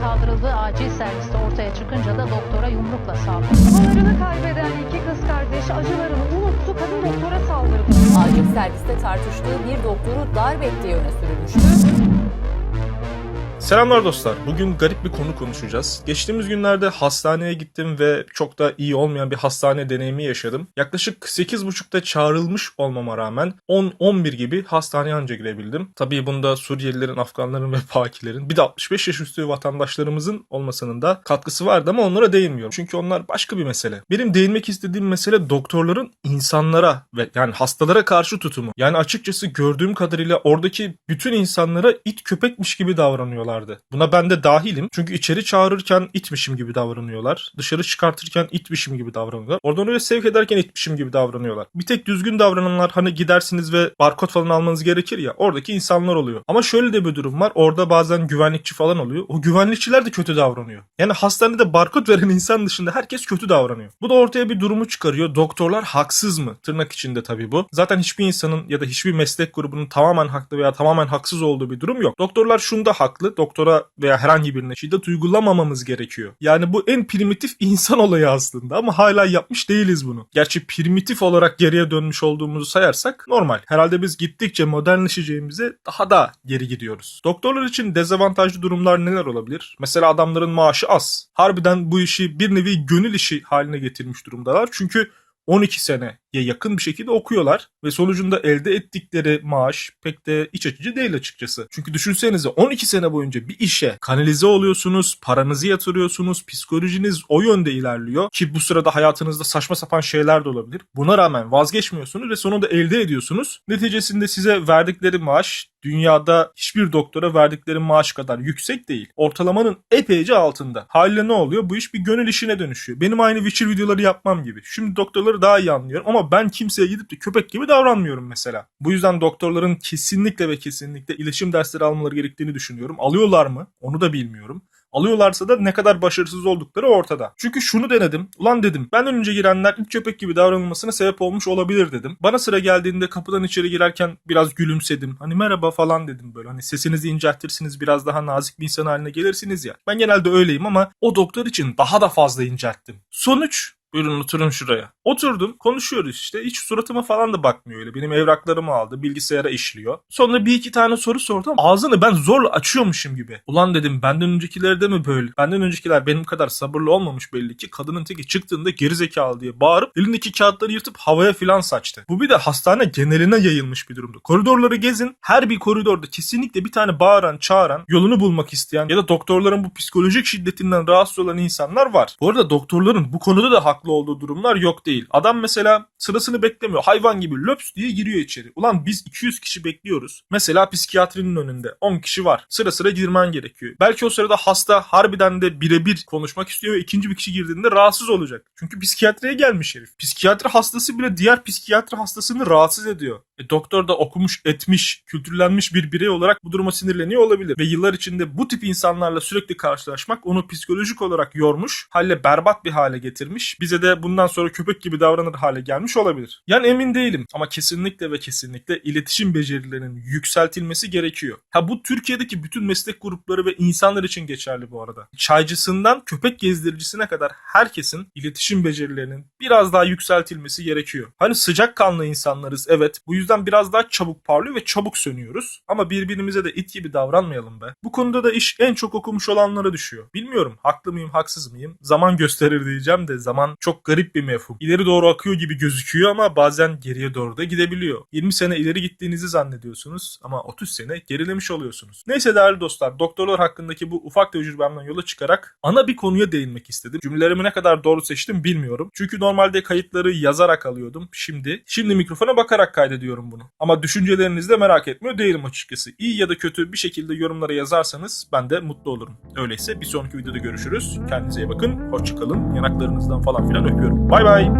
kaldırıldığı acil serviste ortaya çıkınca da doktora yumrukla saldırdı. Babalarını kaybeden iki kız kardeş acılarını unuttu, kadın doktora saldırdı. Acil serviste tartıştığı bir doktoru darp ettiği öne sürülmüştü. Selamlar dostlar. Bugün garip bir konu konuşacağız. Geçtiğimiz günlerde hastaneye gittim ve çok da iyi olmayan bir hastane deneyimi yaşadım. Yaklaşık 8.30'da çağrılmış olmama rağmen 10-11 gibi hastaneye anca girebildim. Tabii bunda Suriyelilerin, Afganların ve Pakilerin bir de 65 yaş üstü vatandaşlarımızın olmasının da katkısı vardı ama onlara değinmiyorum. Çünkü onlar başka bir mesele. Benim değinmek istediğim mesele doktorların insanlara ve yani hastalara karşı tutumu. Yani açıkçası gördüğüm kadarıyla oradaki bütün insanlara it köpekmiş gibi davranıyorlardı. Buna ben de dahilim. Çünkü içeri çağırırken itmişim gibi davranıyorlar. Dışarı çıkartırken itmişim gibi davranıyorlar. Oradan oraya sevk ederken itmişim gibi davranıyorlar. Bir tek düzgün davrananlar hani gidersiniz ve barkod falan almanız gerekir ya. Oradaki insanlar oluyor. Ama şöyle de bir durum var. Orada bazen güvenlikçi falan oluyor. O güvenlikçiler de kötü davranıyor. Yani hastanede barkod veren insan dışında herkes kötü davranıyor. Bu da ortaya bir durumu çıkarıyor. Doktorlar haksız mı? Tırnak içinde tabii bu. Zaten hiçbir insanın ya da hiçbir meslek grubunun tamamen haklı veya tamamen haksız olduğu bir durum yok. Doktorlar şunda haklı. Doktora veya herhangi birine şiddet uygulamamamız gerekiyor. Yani bu en primitif insan olayı aslında ama hala yapmış değiliz bunu. Gerçi primitif olarak geriye dönmüş olduğumuzu sayarsak normal. Herhalde biz gittikçe modernleşeceğimize daha da geri gidiyoruz. Doktorlar için dezavantajlı durumlar neler olabilir? Mesela adamların maaşı az. Harbiden bu işi bir nevi gönül işi haline getirmiş durumdalar. Çünkü 12 seneye yakın bir şekilde okuyorlar ve sonucunda elde ettikleri maaş pek de iç açıcı değil açıkçası. Çünkü düşünsenize 12 sene boyunca bir işe kanalize oluyorsunuz, paranızı yatırıyorsunuz, psikolojiniz o yönde ilerliyor ki bu sırada hayatınızda saçma sapan şeyler de olabilir. Buna rağmen vazgeçmiyorsunuz ve sonunda elde ediyorsunuz. Neticesinde size verdikleri maaş dünyada hiçbir doktora verdikleri maaş kadar yüksek değil. Ortalamanın epeyce altında. Haliyle ne oluyor? Bu iş bir gönül işine dönüşüyor. Benim aynı Witcher videoları yapmam gibi. Şimdi doktorları daha iyi anlıyorum ama ben kimseye gidip de köpek gibi davranmıyorum mesela. Bu yüzden doktorların kesinlikle ve kesinlikle iletişim dersleri almaları gerektiğini düşünüyorum. Alıyorlar mı? Onu da bilmiyorum. Alıyorlarsa da ne kadar başarısız oldukları ortada. Çünkü şunu denedim. Ulan dedim benden önce girenler ilk köpek gibi davranılmasına sebep olmuş olabilir dedim. Bana sıra geldiğinde kapıdan içeri girerken biraz gülümsedim. Hani merhaba falan dedim böyle. Hani sesinizi inceltirsiniz biraz daha nazik bir insan haline gelirsiniz ya. Ben genelde öyleyim ama o doktor için daha da fazla incelttim. Sonuç Buyurun oturun şuraya. Oturdum konuşuyoruz işte. Hiç suratıma falan da bakmıyor öyle. Benim evraklarımı aldı. Bilgisayara işliyor. Sonra bir iki tane soru sordum. Ağzını ben zorla açıyormuşum gibi. Ulan dedim benden öncekilerde mi böyle? Benden öncekiler benim kadar sabırlı olmamış belli ki. Kadının teki çıktığında gerizekalı diye bağırıp elindeki kağıtları yırtıp havaya filan saçtı. Bu bir de hastane geneline yayılmış bir durumda. Koridorları gezin. Her bir koridorda kesinlikle bir tane bağıran, çağıran, yolunu bulmak isteyen ya da doktorların bu psikolojik şiddetinden rahatsız olan insanlar var. Bu arada doktorların bu konuda da haklı olduğu durumlar yok değil. Adam mesela sırasını beklemiyor. Hayvan gibi löps diye giriyor içeri. Ulan biz 200 kişi bekliyoruz. Mesela psikiyatrinin önünde 10 kişi var. Sıra sıra girmen gerekiyor. Belki o sırada hasta harbiden de birebir konuşmak istiyor ve ikinci bir kişi girdiğinde rahatsız olacak. Çünkü psikiyatriye gelmiş herif. Psikiyatri hastası bile diğer psikiyatri hastasını rahatsız ediyor. E, doktor da okumuş, etmiş, kültürlenmiş bir birey olarak bu duruma sinirleniyor olabilir. Ve yıllar içinde bu tip insanlarla sürekli karşılaşmak onu psikolojik olarak yormuş, halle berbat bir hale getirmiş. Bize de bundan sonra köpek gibi davranır hale gelmiş olabilir. Yani emin değilim ama kesinlikle ve kesinlikle iletişim becerilerinin yükseltilmesi gerekiyor. Ha bu Türkiye'deki bütün meslek grupları ve insanlar için geçerli bu arada. Çaycısından köpek gezdiricisine kadar herkesin iletişim becerilerinin biraz daha yükseltilmesi gerekiyor. Hani sıcakkanlı insanlarız evet. Bu yüzden biraz daha çabuk parlıyor ve çabuk sönüyoruz. Ama birbirimize de it gibi davranmayalım be. Bu konuda da iş en çok okumuş olanlara düşüyor. Bilmiyorum haklı mıyım haksız mıyım? Zaman gösterir diyeceğim de zaman çok garip bir mefhum. İleri doğru akıyor gibi gözüküyor ama bazen geriye doğru da gidebiliyor. 20 sene ileri gittiğinizi zannediyorsunuz ama 30 sene gerilemiş oluyorsunuz. Neyse değerli dostlar doktorlar hakkındaki bu ufak tecrübemden yola çıkarak ana bir konuya değinmek istedim. Cümlelerimi ne kadar doğru seçtim bilmiyorum. Çünkü normalde kayıtları yazarak alıyordum. Şimdi şimdi mikrofona bakarak kaydediyorum bunu. Ama düşüncelerinizi de merak etmiyor değilim açıkçası. İyi ya da kötü bir şekilde yorumlara yazarsanız ben de mutlu olurum. Öyleyse bir sonraki videoda görüşürüz. Kendinize iyi bakın. Hoşçakalın. Yanaklarınızdan falan filan öpüyorum. Bay bay.